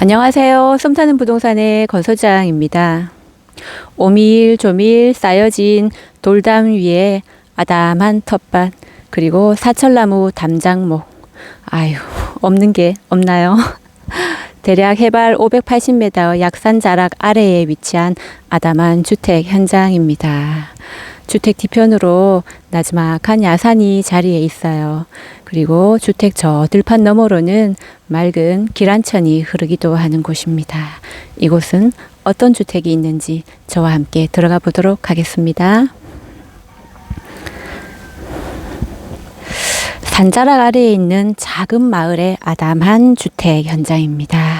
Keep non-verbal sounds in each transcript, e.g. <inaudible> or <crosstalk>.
안녕하세요. 썸타는 부동산의 건소장입니다. 오밀조밀 쌓여진 돌담 위에 아담한 텃밭 그리고 사철나무 담장목 아유 없는 게 없나요? <laughs> 대략 해발 580m 약산 자락 아래에 위치한 아담한 주택 현장입니다. 주택 뒤편으로 나지막한 야산이 자리에 있어요. 그리고 주택 저 들판 너머로는 맑은 기란천이 흐르기도 하는 곳입니다. 이곳은 어떤 주택이 있는지 저와 함께 들어가 보도록 하겠습니다. 산자락 아래에 있는 작은 마을의 아담한 주택 현장입니다.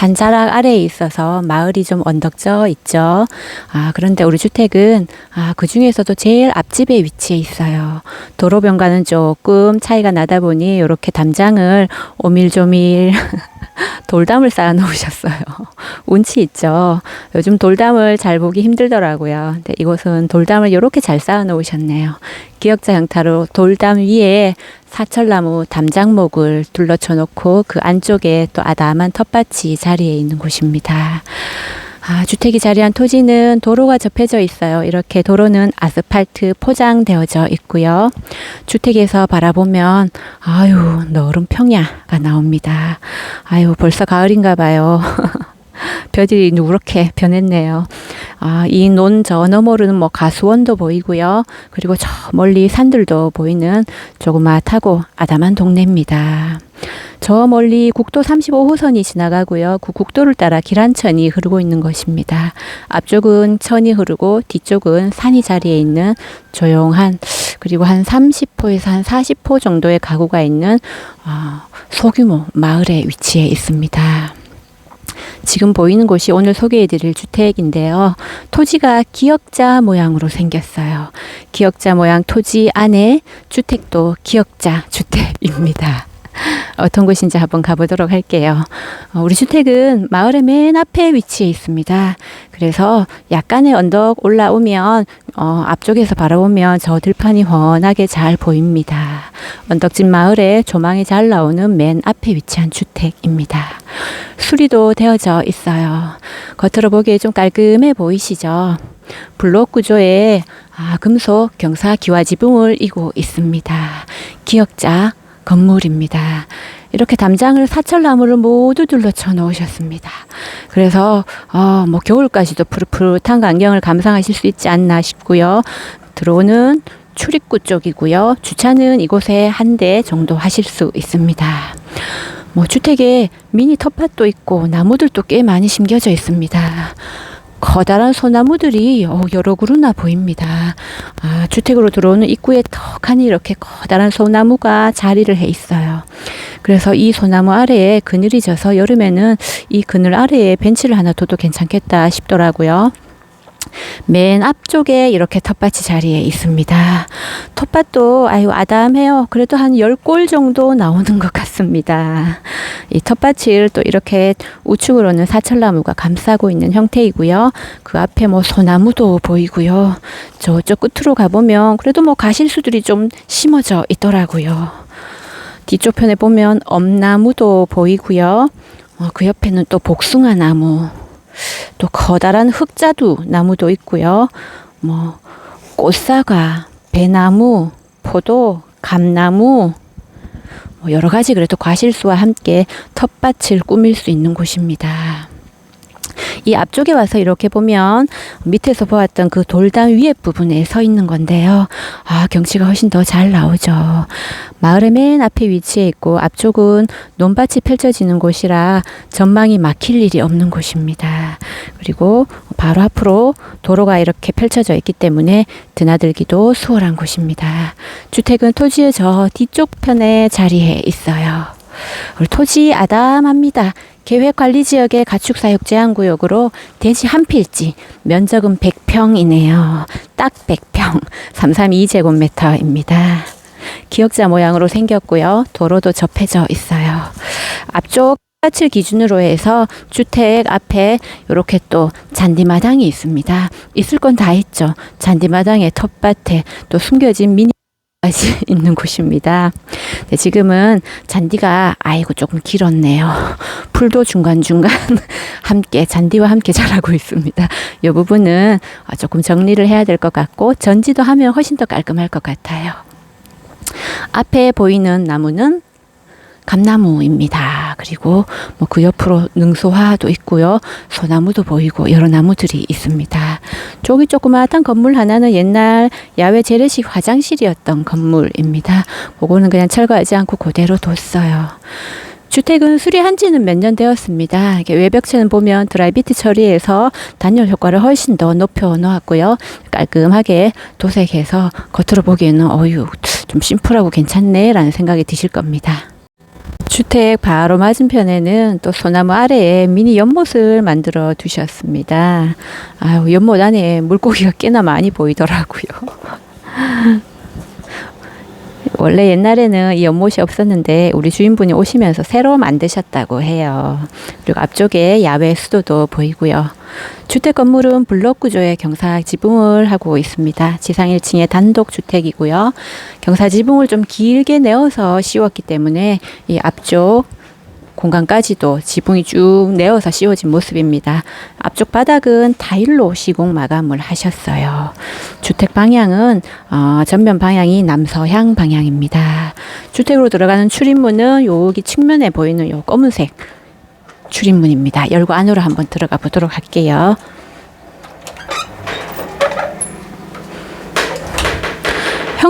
산자락 아래에 있어서 마을이 좀 언덕져 있죠. 아, 그런데 우리 주택은 아, 그 중에서도 제일 앞집에 위치해 있어요. 도로변과는 조금 차이가 나다 보니 이렇게 담장을 오밀조밀 <laughs> 돌담을 쌓아 놓으셨어요. <laughs> 운치 있죠. 요즘 돌담을 잘 보기 힘들더라고요. 근데 이곳은 돌담을 이렇게 잘 쌓아 놓으셨네요. 기역자 형태로 돌담 위에 사철나무 담장목을 둘러쳐 놓고 그 안쪽에 또 아담한 텃밭이 자리에 있는 곳입니다. 아, 주택이 자리한 토지는 도로가 접해져 있어요. 이렇게 도로는 아스팔트 포장되어져 있고요. 주택에서 바라보면 아유 너른 평야가 나옵니다. 아유 벌써 가을인가 봐요. <laughs> 벼들이 누렇게 변했네요. 아, 이 논 저 너머로는 뭐 가수원도 보이고요. 그리고 저 멀리 산들도 보이는 조그맣하고 아담한 동네입니다. 저 멀리 국도 35호선이 지나가고요. 그 국도를 따라 기란천이 흐르고 있는 것입니다. 앞쪽은 천이 흐르고 뒤쪽은 산이 자리에 있는 조용한 그리고 한 30호에서 한 40호 정도의 가구가 있는 어, 소규모 마을에 위치해 있습니다. 지금 보이는 곳이 오늘 소개해드릴 주택인데요. 토지가 기역자 모양으로 생겼어요. 기역자 모양 토지 안에 주택도 기역자 주택입니다. 어떤 곳인지 한번 가보도록 할게요. 어, 우리 주택은 마을의 맨 앞에 위치해 있습니다. 그래서 약간의 언덕 올라오면 어, 앞쪽에서 바라보면 저 들판이 훤하게 잘 보입니다. 언덕진 마을에 조망이 잘 나오는 맨 앞에 위치한 주택입니다. 수리도 되어져 있어요. 겉으로 보기에 좀 깔끔해 보이시죠? 블록 구조에 아, 금속 경사 기와 지붕을 이고 있습니다. 기역자 건물입니다. 이렇게 담장을 사철나무를 모두 둘러쳐 놓으셨습니다. 그래서 어, 뭐 겨울까지도 푸릇푸릇한 광경을 감상하실 수 있지 않나 싶고요. 들어오는 출입구 쪽이고요. 주차는 이곳에 한 대 정도 하실 수 있습니다. 뭐 주택에 미니 텃밭도 있고 나무들도 꽤 많이 심겨져 있습니다. 커다란 소나무들이 어, 여러 그루나 보입니다. 아, 주택으로 들어오는 입구에 턱하니 이렇게 커다란 소나무가 자리를 해 있어요. 그래서 이 소나무 아래에 그늘이 져서 여름에는 이 그늘 아래에 벤치를 하나 둬도 괜찮겠다 싶더라고요. 맨 앞쪽에 이렇게 텃밭이 자리에 있습니다. 텃밭도 아유 아담해요. 그래도 한 10골 정도 나오는 것 같습니다. 이 텃밭을 또 이렇게 우측으로는 사철나무가 감싸고 있는 형태이고요. 그 앞에 뭐 소나무도 보이고요. 저쪽 끝으로 가보면 그래도 뭐 가실수들이 좀 심어져 있더라고요. 뒤쪽 편에 보면 엄나무도 보이고요. 어, 그 옆에는 또 복숭아 나무, 또 커다란 흑자두 나무도 있고요. 뭐 꽃사과, 배나무, 포도, 감나무 뭐 여러 가지 그래도 과실수와 함께 텃밭을 꾸밀 수 있는 곳입니다. 이 앞쪽에 와서 이렇게 보면 밑에서 보았던 그 돌담 위에 부분에 서 있는 건데요. 아, 경치가 훨씬 더 잘 나오죠. 마을의 맨 앞에 위치해 있고 앞쪽은 논밭이 펼쳐지는 곳이라 전망이 막힐 일이 없는 곳입니다. 그리고 바로 앞으로 도로가 이렇게 펼쳐져 있기 때문에 드나들기도 수월한 곳입니다. 주택은 토지의 저 뒤쪽 편에 자리해 있어요. 토지 아담합니다. 계획관리지역의 가축사육 제한구역으로 대지 한 필지, 면적은 100평이네요. 딱 100평, 332제곱미터입니다. 기역자 모양으로 생겼고요. 도로도 접해져 있어요. 앞쪽 밭을 기준으로 해서 주택 앞에 이렇게 또 잔디마당이 있습니다. 있을 건 다 있죠. 잔디마당에 텃밭에 또 숨겨진 미니 <laughs> 있는 곳입니다. 네, 지금은 잔디가 아이고 조금 길었네요. 풀도 중간중간 <laughs> 함께 잔디와 함께 자라고 있습니다. 이 부분은 어, 조금 정리를 해야 될 것 같고 전지도 하면 훨씬 더 깔끔할 것 같아요. 앞에 보이는 나무는 감나무입니다. 그리고 뭐 그 옆으로 능소화도 있고요. 소나무도 보이고 여러 나무들이 있습니다. 저기 조그마한 건물 하나는 옛날 야외 재래식 화장실이었던 건물입니다. 그거는 그냥 철거하지 않고 그대로 뒀어요. 주택은 수리한 지는 몇 년 되었습니다. 외벽체는 보면 드라이비트 처리해서 단열 효과를 훨씬 더 높여 놓았고요. 깔끔하게 도색해서 겉으로 보기에는 어유 좀 심플하고 괜찮네 라는 생각이 드실 겁니다. 주택 바로 맞은편에는 또 소나무 아래에 미니 연못을 만들어 두셨습니다. 아유, 연못 안에 물고기가 꽤나 많이 보이더라고요. <laughs> 원래 옛날에는 이 연못이 없었는데 우리 주인분이 오시면서 새로 만드셨다고 해요. 그리고 앞쪽에 야외 수도도 보이고요. 주택 건물은 블록 구조의 경사 지붕을 하고 있습니다. 지상 1층의 단독 주택이고요. 경사 지붕을 좀 길게 내어서 씌웠기 때문에 이 앞쪽 공간까지도 지붕이 쭉 내어서 씌워진 모습입니다. 앞쪽 바닥은 타일로 시공 마감을 하셨어요. 주택 방향은 어, 전면 방향이 남서향 방향입니다. 주택으로 들어가는 출입문은 여기 측면에 보이는 요 검은색 출입문입니다. 열고 안으로 한번 들어가 보도록 할게요.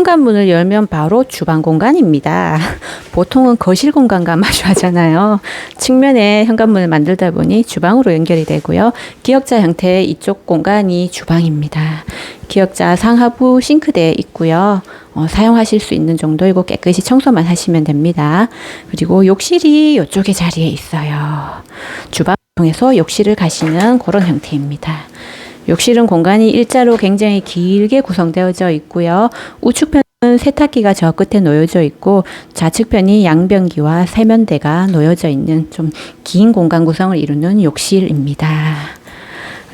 현관문을 열면 바로 주방 공간입니다. <laughs> 보통은 거실 공간과 마주하잖아요. 측면에 현관문을 만들다 보니 주방으로 연결이 되고요. 기역자 형태의 이쪽 공간이 주방입니다. 기역자 상하부 싱크대 있고요. 어, 사용하실 수 있는 정도이고 깨끗이 청소만 하시면 됩니다. 그리고 욕실이 이쪽에 자리에 있어요. 주방 통해서 욕실을 가시는 그런 형태입니다. 욕실은 공간이 일자로 굉장히 길게 구성되어져 있고요. 우측편 은 세탁기가 저 끝에 놓여져 있고 좌측편이 양변기와 세면대가 놓여져 있는 좀 긴 공간 구성을 이루는 욕실입니다.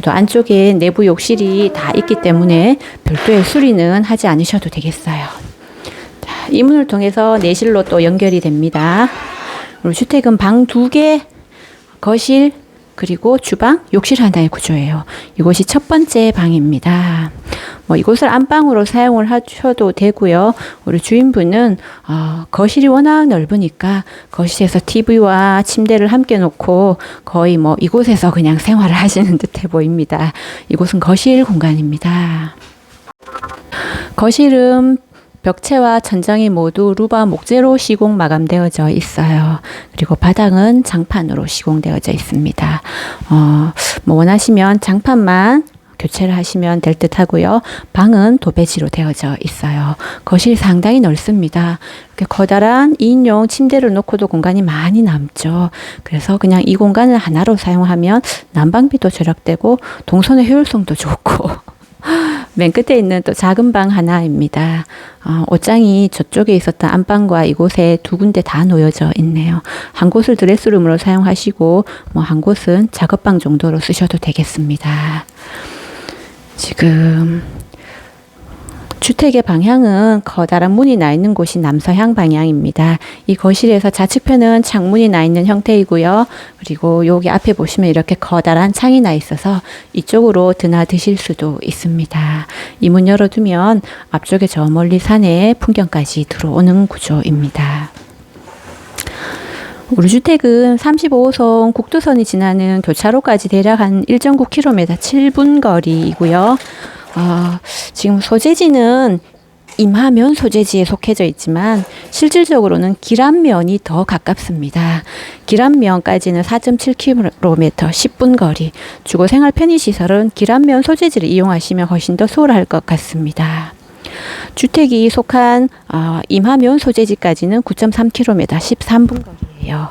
또 안쪽에 내부 욕실이 다 있기 때문에 별도의 수리는 하지 않으셔도 되겠어요. 자, 이 문을 통해서 내실로 또 연결이 됩니다. 그리고 주택은 방 두 개, 거실, 그리고 주방, 욕실 하나의 구조예요. 이곳이 첫 번째 방입니다. 뭐 이곳을 안방으로 사용을 하셔도 되고요. 우리 주인분은 어, 거실이 워낙 넓으니까 거실에서 TV와 침대를 함께 놓고 거의 뭐 이곳에서 그냥 생활을 <laughs> 하시는 듯해 보입니다. 이곳은 거실 공간입니다. 거실은 벽체와 천장이 모두 루바 목재로 시공 마감되어져 있어요. 그리고 바닥은 장판으로 시공되어져 있습니다. 어, 뭐 원하시면 장판만 교체를 하시면 될 듯 하고요. 방은 도배지로 되어져 있어요. 거실 상당히 넓습니다. 이렇게 커다란 2인용 침대를 놓고도 공간이 많이 남죠. 그래서 그냥 이 공간을 하나로 사용하면 난방비도 절약되고 동선의 효율성도 좋고 <laughs> 맨 끝에 있는 또 작은 방 하나입니다. 어, 옷장이 저쪽에 있었던 안방과 이곳에 두 군데 다 놓여져 있네요. 한 곳을 드레스룸으로 사용하시고 뭐 한 곳은 작업방 정도로 쓰셔도 되겠습니다. 지금 주택의 방향은 커다란 문이 나 있는 곳이 남서향 방향입니다. 이 거실에서 좌측편은 창문이 나 있는 형태이고요. 그리고 여기 앞에 보시면 이렇게 커다란 창이 나 있어서 이쪽으로 드나드실 수도 있습니다. 이 문 열어두면 앞쪽에 저 멀리 산의 풍경까지 들어오는 구조입니다. 우리 주택은 35호선 국도선이 지나는 교차로까지 대략 한 1.9km 7분 거리이고요. 어, 지금 소재지는 임하면 소재지에 속해져 있지만 실질적으로는 길안면이 더 가깝습니다. 길안면까지는 4.7km 10분 거리. 주거 생활 편의 시설은 길안면 소재지를 이용하시면 훨씬 더 수월할 것 같습니다. 주택이 속한 어, 임하면 소재지까지는 9.3km 13분 거리예요.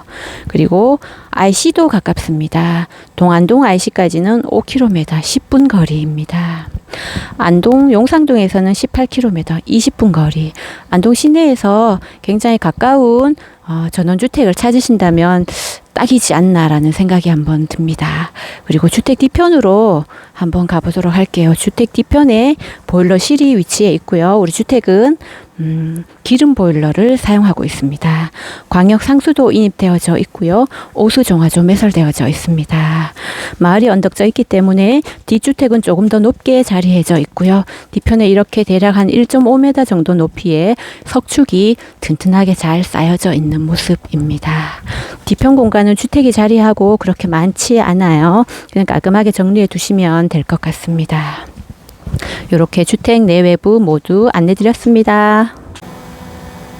그리고 IC도 가깝습니다. 동안동 IC까지는 5km 10분 거리입니다. 안동 용상동에서는 18km 20분 거리. 안동 시내에서 굉장히 가까운 어, 전원주택을 찾으신다면 딱이지 않나라는 생각이 한번 듭니다. 그리고 주택 뒤편으로 한번 가보도록 할게요. 주택 뒤편에 보일러실이 위치해 있고요. 우리 주택은 음, 기름 보일러를 사용하고 있습니다. 광역 상수도 인입되어져 있고요. 오수 정화조 매설되어져 있습니다. 마을이 언덕져 있기 때문에 뒷주택은 조금 더 높게 자리해져 있고요. 뒤편에 이렇게 대략 한 1.5m 정도 높이의 석축이 튼튼하게 잘 쌓여져 있는 모습입니다. 뒤편 공간은 주택이 자리하고 그렇게 많지 않아요. 그냥 깔끔하게 정리해 두시면 될 것 같습니다. 이렇게 주택 내외부 모두 안내 드렸습니다.